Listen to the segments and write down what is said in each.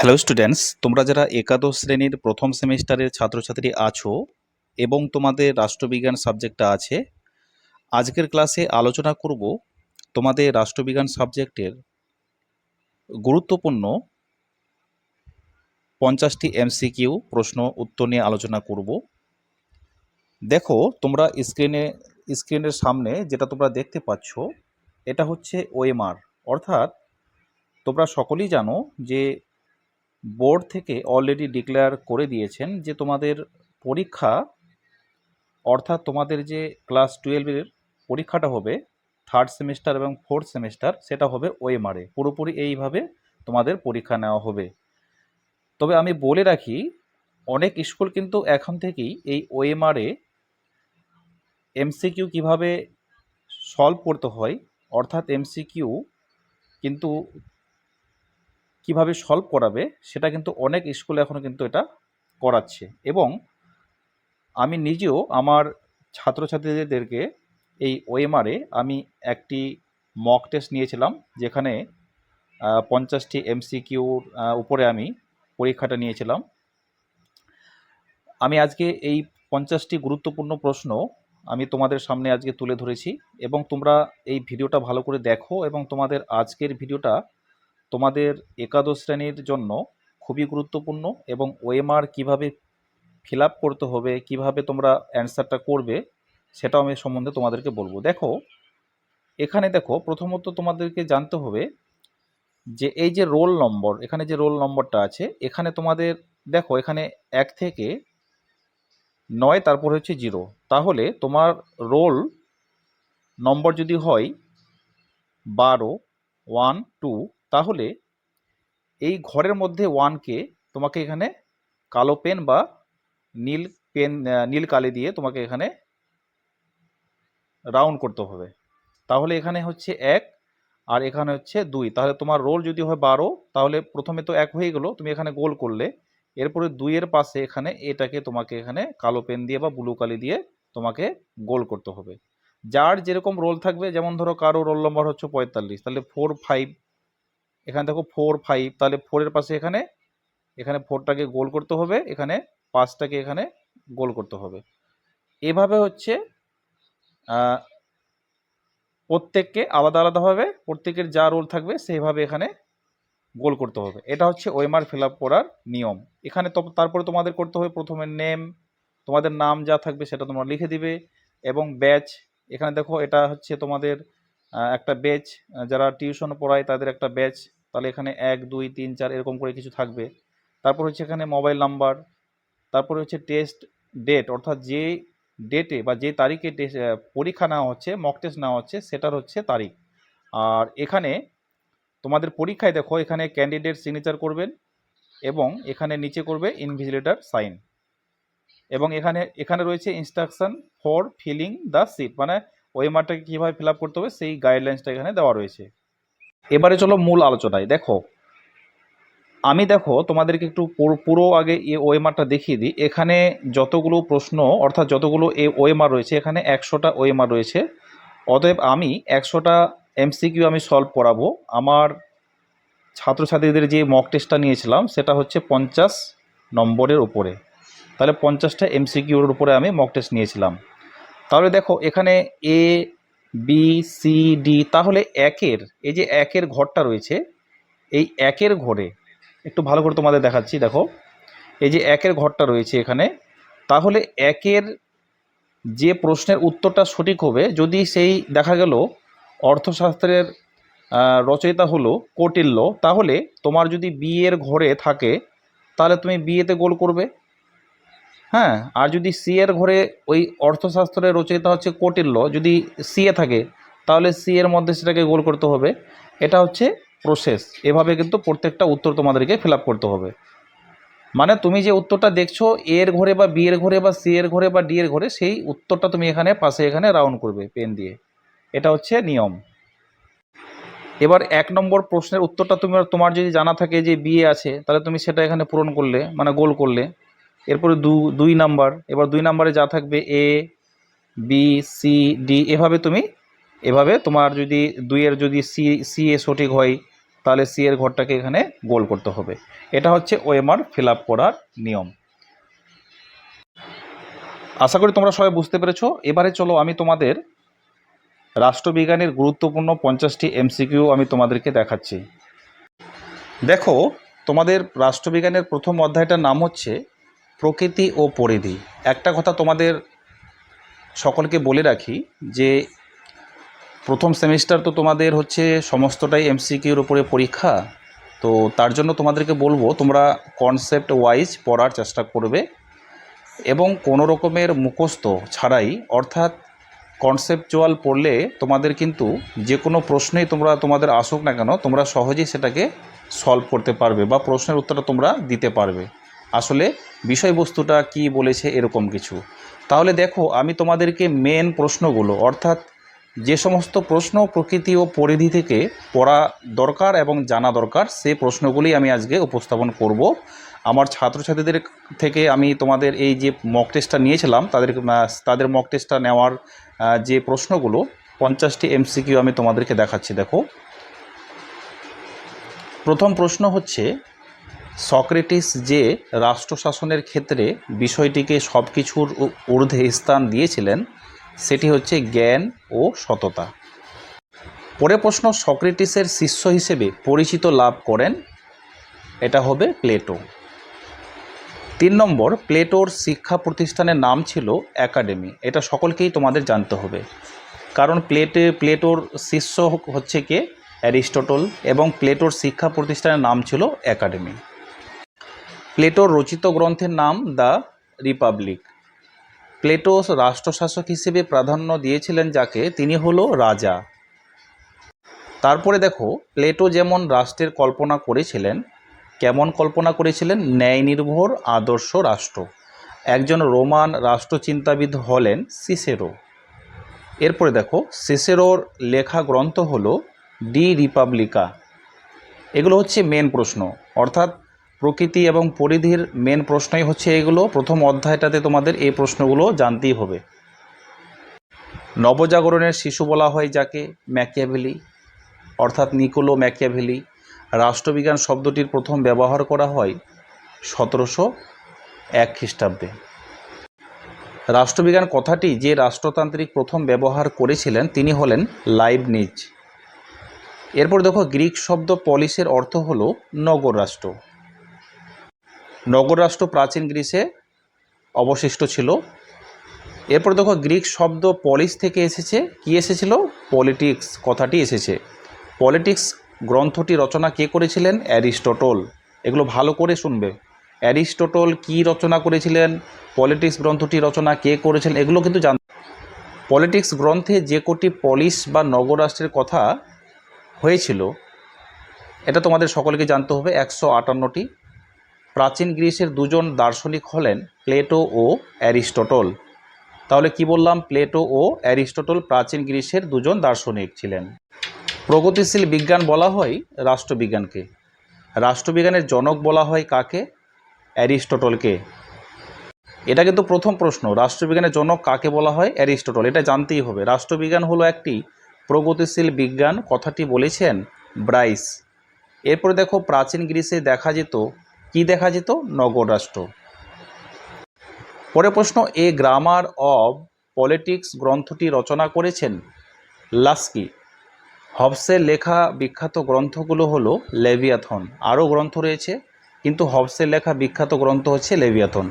Hello students তোমরা যারা একাদশ শ্রেণির প্রথম সেমিস্টারের ছাত্রছাত্রী আছো এবং তোমাদের রাষ্ট্রবিজ্ঞান সাবজেক্টটা আছে, আজকের ক্লাসে আলোচনা করব তোমাদের রাষ্ট্রবিজ্ঞান সাবজেক্টের গুরুত্বপূর্ণ পঞ্চাশটি এমসিকিউ প্রশ্ন উত্তর নিয়ে আলোচনা করব। দেখো, তোমরা স্ক্রিনে স্ক্রিনের সামনে যেটা তোমরা দেখতে পাচ্ছ, এটা হচ্ছে ওএমআর অর্থাৎ তোমরা সকলেই জানো যে বোর্ড থেকে অলরেডি ডিক্লেয়ার করে দিয়েছেন যে তোমাদের পরীক্ষা, অর্থাৎ তোমাদের যে ক্লাস টুয়েলভের পরীক্ষাটা হবে থার্ড সেমিস্টার এবং ফোর্থ সেমিস্টার সেটা হবে ওএমআরে পুরোপুরি এইভাবে তোমাদের পরীক্ষা নেওয়া হবে। তবে আমি বলে রাখি, অনেক স্কুল কিন্তু এখন থেকেই এই ওএমআরে এমসিকিউ কীভাবে সলভ করতে হয়, অর্থাৎ এমসিকিউ কিন্তু কীভাবে সলভ করাবে সেটা কিন্তু অনেক স্কুলে এখনও কিন্তু এটা করাচ্ছে। এবং আমি নিজেও আমার ছাত্রছাত্রীদেরকে এই ওএমআরে আমি একটি মক টেস্ট নিয়েছিলাম, যেখানে পঞ্চাশটি এমসিকিউর উপরে আমি পরীক্ষাটা নিয়েছিলাম। আমি আজকে এই পঞ্চাশটি গুরুত্বপূর্ণ প্রশ্ন আমি তোমাদের সামনে আজকে তুলে ধরেছি এবং তোমরা এই ভিডিওটা ভালো করে দেখো এবং তোমাদের আজকের ভিডিওটা তোমাদের একাদশ শ্রেণির জন্য খুবই গুরুত্বপূর্ণ এবং ওএমআর কীভাবে ফিল আপ করতে হবে, কীভাবে তোমরা অ্যান্সারটা করবে, সেটাও আমি সম্বন্ধে তোমাদেরকে বলব। দেখো, এখানে দেখো, প্রথমত তোমাদেরকে জানতে হবে যে এই যে রোল নম্বর এখানে যে রোল নম্বরটা আছে, এখানে তোমাদের, দেখো, এখানে এক থেকে নয়, তারপর হচ্ছে জিরো তাহলে তোমার রোল নম্বর যদি হয় বারো ওয়ান টু তাহলে এই ঘরের মধ্যে ওয়ানকে তোমাকে এখানে কালো পেন বা নীল পেন নীল কালি দিয়ে তোমাকে এখানে রাউন্ড করতে হবে। তাহলে এখানে হচ্ছে এক আর এখানে হচ্ছে দুই। তাহলে তোমার রোল যদি হয় বারো, তাহলে প্রথমে তো এক হয়ে গেলো, তুমি এখানে গোল করলে। এরপরে দুইয়ের পাশে এখানে এটাকে তোমাকে এখানে কালো পেন দিয়ে বা ব্লু কালি দিয়ে তোমাকে গোল করতে হবে। যার যেরকম রোল থাকবে, যেমন ধরো কারও রোল নম্বর হচ্ছে পঁয়তাল্লিশ, তাহলে ফোর ফাইভ এখানে দেখো ফোর ফাইভ তাহলে ফোরের পাশে এখানে এখানে ফোরটাকে গোল করতে হবে, এখানে পাঁচটাকে এখানে গোল করতে হবে। এভাবে হচ্ছে প্রত্যেককে আলাদা আলাদাভাবে প্রত্যেকের যা রোল থাকবে সেইভাবে এখানে গোল করতে হবে। এটা হচ্ছে ওয়েমার ফিল আপ করার নিয়ম। এখানে তারপরে তোমাদের করতে হবে প্রথমে নেম তোমাদের নাম যা থাকবে সেটা তোমরা লিখে দিবে এবং ব্যাচ এখানে দেখো এটা হচ্ছে তোমাদের একটা ব্যাচ যারা টিউশন পড়ায় তাদের একটা ব্যাচ তাহলে এখানে এক, দুই, তিন, চার এরকম করে কিছু থাকবে। তারপর হচ্ছে এখানে মোবাইল নাম্বার তারপরে হচ্ছে টেস্ট ডেট অর্থাৎ যে ডেটে বা যে তারিখে টেস্ট পরীক্ষা নেওয়া হচ্ছে মক টেস্ট নেওয়া হচ্ছে, সেটার হচ্ছে তারিখ। আর এখানে তোমাদের পরীক্ষায় দেখো, এখানে ক্যান্ডিডেট সিগনেচার করবেন এবং এখানে নিচে করবে ইনভিজিলেটার সাইন এবং এখানে এখানে রয়েছে instruction for filling the sheet মানে ওয়েমারটাকে কীভাবে ফিল আপ করতে হবে সেই গাইডলাইন্সটা এখানে দেওয়া রয়েছে। এবারে চলো মূল আলোচনায়। দেখো, আমি দেখো তোমাদেরকে একটু পুরো আগে এ ওয়েমারটা দেখিয়ে দিই। এখানে যতগুলো প্রশ্ন, অর্থাৎ যতগুলো এ ওয়েমার রয়েছে, এখানে একশোটা ওয়েমার রয়েছে। অতএব আমি একশোটা এমসিকিউ আমি সলভ করাবো। আমার ছাত্রছাত্রীদের যে মক টেস্টটা নিয়েছিলাম, সেটা হচ্ছে পঞ্চাশ নম্বরের উপরে। তাহলে পঞ্চাশটা এমসিকিউর উপরে আমি মক টেস্ট নিয়েছিলাম। তাহলে দেখো এখানে এ বি সি ডি তাহলে একের, এই যে একের ঘরটা রয়েছে, এই একের ঘরে, একটু ভালো করে তোমাদের দেখাচ্ছি, দেখো, এই যে একের ঘরটা রয়েছে এখানে, তাহলে একের যে প্রশ্নের উত্তরটা সঠিক হবে, যদি সেই দেখা গেল অর্থশাস্ত্রের রচয়িতা হলো কৌটিল্য, তাহলে তোমার যদি বিয়ের ঘরে থাকে, তাহলে তুমি বিয়েতে গোল করবে। হ্যাঁ আর যদি সি এর ঘরে ওই অর্থশাস্ত্রের রচয়িতা হচ্ছে কৌটিল্য যদি সি এ থাকে, তাহলে সি এর মধ্যে সেটাকে গোল করতে হবে। এটা হচ্ছে প্রসেস এভাবে কিন্তু প্রত্যেকটা উত্তর তোমাদেরকে ফিল করতে হবে। মানে তুমি যে উত্তরটা দেখছ এ এর ঘরে বা বি এর ঘরে বা সি এর ঘরে বা ডি এর ঘরে, সেই উত্তরটা তুমি এখানে পাশে এখানে রাউন্ড করবে পেন দিয়ে। এটা হচ্ছে নিয়ম। এবার এক নম্বর প্রশ্নের উত্তরটা তুমি তোমার যদি জানা থাকে যে বিয়ে আছে, তাহলে তুমি সেটা এখানে পূরণ করলে মানে গোল করলে। এরপরে দু, দুই নাম্বার। এবার দুই নাম্বারে যা থাকবে এ বি সি ডি এভাবে তুমি, এভাবে তোমার যদি দুইয়ের যদি সি সি এ সঠিক হয়, তাহলে সি এর ঘরটাকে এখানে গোল করতে হবে। এটা হচ্ছে ওএমআর ফিল আপ করার নিয়ম। আশা করি তোমরা সবাই বুঝতে পেরেছ। এবারে চলো আমি তোমাদের রাষ্ট্রবিজ্ঞানের গুরুত্বপূর্ণ পঞ্চাশটি এমসিকিউ আমি তোমাদেরকে দেখাচ্ছি। দেখো, তোমাদের রাষ্ট্রবিজ্ঞানের প্রথম অধ্যায়টার নাম হচ্ছে প্রকৃতি ও পরিধি। একটা কথা তোমাদের সকলকে বলে রাখি যে, প্রথম সেমিস্টার তো তোমাদের হচ্ছে সমস্তটাই এমসিকিউর উপরে পরীক্ষা। তো তার জন্য তোমাদেরকে বলব, তোমরা কনসেপ্ট ওয়াইজ পড়ার চেষ্টা করবে এবং কোনো রকমের মুখস্থ ছাড়াই, অর্থাৎ কনসেপচুয়াল পড়লে তোমাদের কিন্তু যে কোনো প্রশ্নেই তোমরা তোমাদের আসুক না কেন, তোমরা সহজেই সেটাকে সলভ করতে পারবে বা প্রশ্নের উত্তরটা তোমরা দিতে পারবে। আসলে বিষয়বস্তুটা কি বলেছে এরকম কিছু। তাহলে দেখো, আমি তোমাদেরকে মেন প্রশ্নগুলো, অর্থাৎ যে সমস্ত প্রশ্ন প্রকৃতি ও পরিধি থেকে পড়া দরকার এবং জানা দরকার, সে প্রশ্নগুলি আমি আজকে উপস্থাপন করব। আমার ছাত্রছাত্রীদের থেকে আমি তোমাদের এই যে মক টেস্টটা নিয়েছিলাম, তাদের তাদের মক টেস্টটা নেওয়ার যে প্রশ্নগুলো, পঞ্চাশটি এমসিকিউ আমি তোমাদেরকে দেখাচ্ছি, দেখো। প্রথম প্রশ্ন হচ্ছে সক্রেটিস যে রাষ্ট্র শাসনের ক্ষেত্রে বিষয়টিকে সব কিছুর ঊর্ধ্বে স্থান দিয়েছিলেন, সেটি হচ্ছে জ্ঞান ও সততা। পরে প্রশ্ন, সক্রেটিসের শিষ্য হিসেবে পরিচিত লাভ করেন, এটা হবে প্লেটো। তিন নম্বর, প্লেটোর শিক্ষা প্রতিষ্ঠানের নাম ছিল একাডেমি। এটা সকলকেই তোমাদের জানতে হবে। কারণ প্লেটে, প্লেটোর শিষ্য হচ্ছে কে? অ্যারিস্টটল এবং প্লেটোর শিক্ষা প্রতিষ্ঠানের নাম ছিল একাডেমি। প্লেটোর রচিত গ্রন্থের নাম দ্য রিপাবলিক। প্লেটো রাষ্ট্রশাসক হিসেবে প্রাধান্য দিয়েছিলেন যাকে, তিনি হলো রাজা। তারপরে দেখো, প্লেটো যেমন রাষ্ট্রের কল্পনা করেছিলেন, কেমন কল্পনা করেছিলেন? ন্যায় নির্ভর আদর্শ রাষ্ট্র। একজন রোমান রাষ্ট্রচিন্তাবিদ হলেন সিসেরো। এরপরে দেখো, সিসেরোর লেখা গ্রন্থ হলো ডি রিপাবলিকা। এগুলো হচ্ছে মেন প্রশ্ন। অর্থাৎ প্রকৃতি এবং পরিধির মেন প্রশ্নই হচ্ছে এগুলো। প্রথম অধ্যায়টাতে তোমাদের এই প্রশ্নগুলো জানতেই হবে। নবজাগরণের শিশু বলা হয় যাকে ম্যাকিয়াভেলি, অর্থাৎ নিকোলো ম্যাকিয়াভেলি। রাষ্ট্রবিজ্ঞান শব্দটির প্রথম ব্যবহার করা হয় সতেরোশো এক খ্রিস্টাব্দে। রাষ্ট্রবিজ্ঞান কথাটি যে রাষ্ট্রতান্ত্রিক প্রথম ব্যবহার করেছিলেন তিনি হলেন লাইবনিজ। এরপর দেখো, গ্রিক শব্দ পলিসের অর্থ হলো নগর রাষ্ট্র। নগর রাষ্ট্র প্রাচীন গ্রিসে অবশিষ্ট ছিল। এরপর দেখো গ্রিক শব্দ পলিস থেকে এসেছে। কি এসেছিল? পলিটিক্স কথাটি এসেছে। পলিটিক্স গ্রন্থটি রচনা কে করেছিলেন? অ্যারিস্টটল। এগুলো ভালো করে শুনবে। অ্যারিস্টটল কি রচনা করেছিলেন? পলিটিক্স গ্রন্থটি রচনা কে করেছিলেন এগুলো কিন্তু জান পলিটিক্স গ্রন্থে যে কটি পলিস বা নগরাষ্ট্রের কথা হয়েছিল, এটা তোমাদের সকলকে জানতে হবে। একশো আটান্নটি প্রাচীন গ্রিসের দুজন দার্শনিক হলেন প্লেটো ও অ্যারিস্টটল। তাহলে কি বললাম? প্লেটো ও অ্যারিস্টটল প্রাচীন গ্রিসের দুজন দার্শনিক ছিলেন। প্রগতিশীল বিজ্ঞান বলা হয় রাষ্ট্রবিজ্ঞানকে। রাষ্ট্রবিজ্ঞানের জনক বলা হয় কাকে? অ্যারিস্টটলকে। এটা কিন্তু প্রথম প্রশ্ন, রাষ্ট্রবিজ্ঞানের জনক কাকে বলা হয়? অ্যারিস্টটল। এটা জানতেই হবে। রাষ্ট্রবিজ্ঞান হলো একটি প্রগতিশীল বিজ্ঞান, কথাটি বলেছেন ব্রাইস। এরপরে দেখো, প্রাচীন গ্রিসে দেখা যেত কি দেখা যেত? নগর রাষ্ট্র। পরে প্রশ্ন, এ গ্রামার অব পলিটিক্স গ্রন্থটি রচনা করেছেন লাস্কি। হবসের লেখা বিখ্যাত গ্রন্থগুলো হলো লেভিয়াথন। আরও গ্রন্থ রয়েছে, কিন্তু হবসের লেখা বিখ্যাত গ্রন্থ হচ্ছে লেভিয়াথন।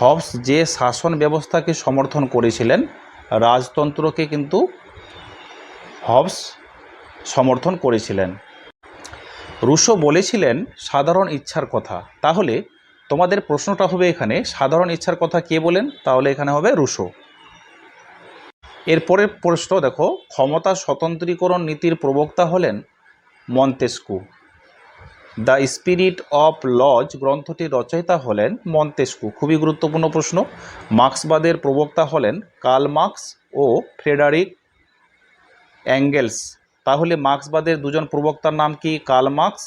হবস যে শাসন ব্যবস্থাকে সমর্থন করেছিলেন, রাজতন্ত্রকে কিন্তু হবস সমর্থন করেছিলেন। রুশো বলেছিলেন, সাধারণ ইচ্ছার কথা। তাহলে তোমাদের প্রশ্নটা হবে এখানে, সাধারণ ইচ্ছার কথা কে বলেন? তাহলে এখানে হবে রুশো। এরপরের প্রশ্ন, দেখো, ক্ষমতা স্বতন্ত্রীকরণ নীতির প্রবক্তা হলেন Montesquieu. The spirit of laws গ্রন্থটির রচয়িতা হলেন মন্তেস্কু। খুবই গুরুত্বপূর্ণ প্রশ্ন। মার্ক্সবাদের প্রবক্তা হলেন কার্ল মার্ক্স ও ফ্রেডারিক অ্যাঙ্গেলস। তাহলে মার্ক্সবাদের দুজন প্রবক্তার নাম কি? Karl Marx.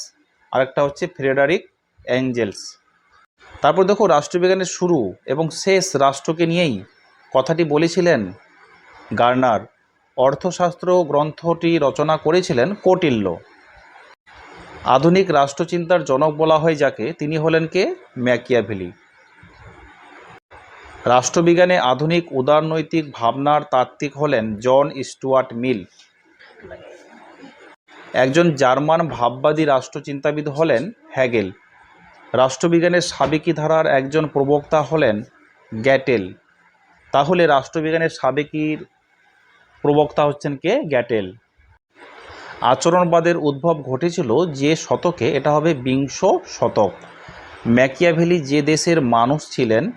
আরেকটা হচ্ছে ফ্রেডারিক অ্যাঞ্জেলস। তারপর দেখো, রাষ্ট্রবিজ্ঞানের শুরু এবং শেষ রাষ্ট্রকে নিয়েই কথাটি বলেছিলেন গার্নার। অর্থশাস্ত্র গ্রন্থটি রচনা করেছিলেন কৌটিল্য। আধুনিক রাষ্ট্রচিন্তার জনক বলা হয় যাকে, তিনি হলেন কে? ম্যাকিয়াভেলি। রাষ্ট্রবিজ্ঞানে আধুনিক উদারনৈতিক ভাবনার তাত্ত্বিক হলেন জন স্টুয়ার্ট মিল। একজন জার্মান ভাববাদী রাষ্ট্রচিন্তাবিদ হলেন হ্যাগেল। রাষ্ট্রবিজ্ঞানের সাবেকি ধারার একজন প্রবক্তা হলেন গ্যাটেল। তাহলে রাষ্ট্রবিজ্ঞানের সাবেকির প্রবক্তা হচ্ছেন কে? গ্যাটেল। আচরণবাদের উদ্ভব ঘটেছিল যে শতকে, এটা হবে বিংশ শতক। ম্যাকিয়াভেলি যে দেশের মানুষ ছিলেন,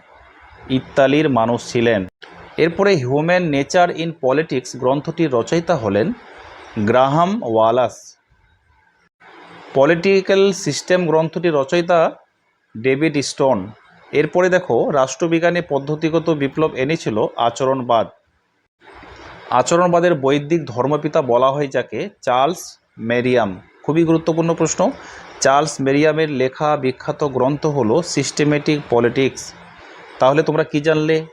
ইতালির মানুষ ছিলেন। এরপরে হিউম্যান নেচার ইন পলিটিক্স গ্রন্থটির রচয়িতা হলেন গ্রাহাম ওয়ালাস। পলিটিক্যাল সিস্টেম গ্রন্থটি রচয়িতা ডেভিড স্টোন। এরপরে দেখো, রাষ্ট্রবিজ্ঞানে পদ্ধতিগত বিপ্লব এনেছিল আচরণবাদ। আচরণবাদের বৈদিক ধর্মপিতা বলা হয় যাকে চার্লস মেরিয়াম। খুবই গুরুত্বপূর্ণ প্রশ্ন। চার্লস মেরিয়ামের লেখা বিখ্যাত গ্রন্থ হলো সিস্টেমেটিক পলিটিক্স। তাহলে তোমরা কি জানলে?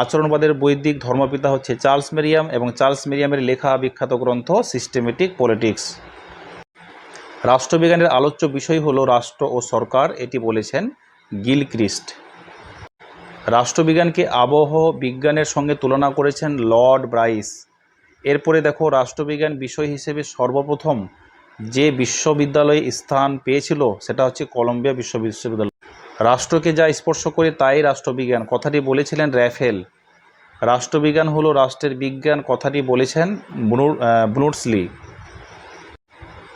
আচরণবাদের বৈদিক ধর্মপিতা হচ্ছে চার্লস মেরিয়াম এবং চার্লস মেরিয়ামের লেখা বিখ্যাত গ্রন্থ সিস্টেমেটিক পলিটিক্স। রাষ্ট্রবিজ্ঞানের আলোচ্য বিষয় হলো রাষ্ট্র ও সরকার, এটি বলেছেন গিলক্রিস্ট। রাষ্ট্রবিজ্ঞানকে আবহ বিজ্ঞানের সঙ্গে তুলনা করেছেন লর্ড ব্রাইস। এরপরে দেখো, রাষ্ট্রবিজ্ঞান বিষয় হিসেবে সর্বপ্রথম যে বিশ্ববিদ্যালয়ে স্থান পেয়েছিল, সেটা হচ্ছে কলম্বিয়া বিশ্ব বিশ্ববিদ্যালয়। রাষ্ট্রকে যা স্পর্শ করে তাই রাষ্ট্রবিজ্ঞান। কথাটি বলেছিলেন র্যাফেল। রাষ্ট্রবিজ্ঞান হলো রাষ্ট্রের বিজ্ঞান, কথাটি বলেছেন ব্লুটসলি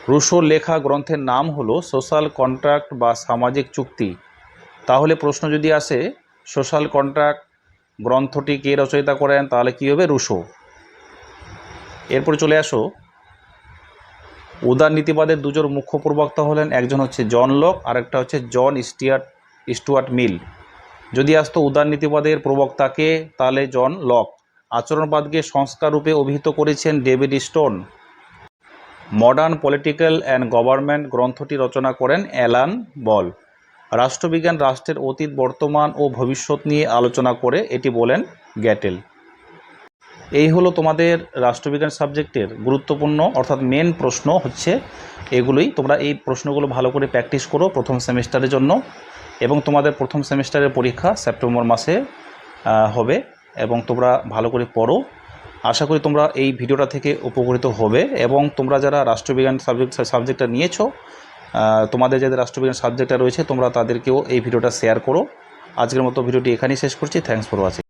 রুশোর লেখা গ্রন্থের নাম হলো সোশ্যাল কন্ট্রাক্ট বা সামাজিক চুক্তি। তাহলে প্রশ্ন যদি আসে, সোশ্যাল কন্ট্রাক্ট গ্রন্থটি কে রচয়িতা করেন, তাহলে কী হবে রুশো? এরপরে চলে আসো। উদারনীতিবাদের দুজন মুখ্য প্রবক্তা হলেন, একজন হচ্ছে জন লক, আরেকটা হচ্ছে জন স্টিয়ার্ট স্টুয়ার্ট মিল। যদি আসতো উদারনীতিবাদের প্রবক্তাকে তাহলে জন লক। আচরণবাদকে সংস্কার রূপে অভিহিত করেছেন David Stone. Modern political and government গ্রন্থটি রচনা করেন অ্যালান বল। রাষ্ট্রবিজ্ঞান, রাষ্ট্রের অতীত, বর্তমান ও ভবিষ্যৎ নিয়ে আলোচনা করে এটি বলেন গ্যাটেল। এই হলো তোমাদের রাষ্ট্রবিজ্ঞান সাবজেক্টের গুরুত্বপূর্ণ, অর্থাৎ মেন প্রশ্ন হচ্ছে এগুলোই। তোমরা এই প্রশ্নগুলো ভালো করে প্র্যাকটিস করো প্রথম সেমিস্টারের জন্য। এবং তোমাদের প্রথম সেমিস্টারের পরীক্ষা সেপ্টেম্বর মাসে হবে এবং তোমরা ভালো করে পড়ো। আশা করি তোমরা এই ভিডিওটা থেকে উপকৃত হবে এবং তোমরা যারা রাষ্ট্রবিজ্ঞান সাবজেক্ট সাবজেক্টটা নিয়েছো তোমাদের যাদের রাষ্ট্রবিজ্ঞান সাবজেক্টটা রয়েছে, তোমরা তাদেরকেও এই ভিডিওটা শেয়ার করো। আজকের মতো ভিডিওটি এখানেই শেষ করছি। Thanks for watching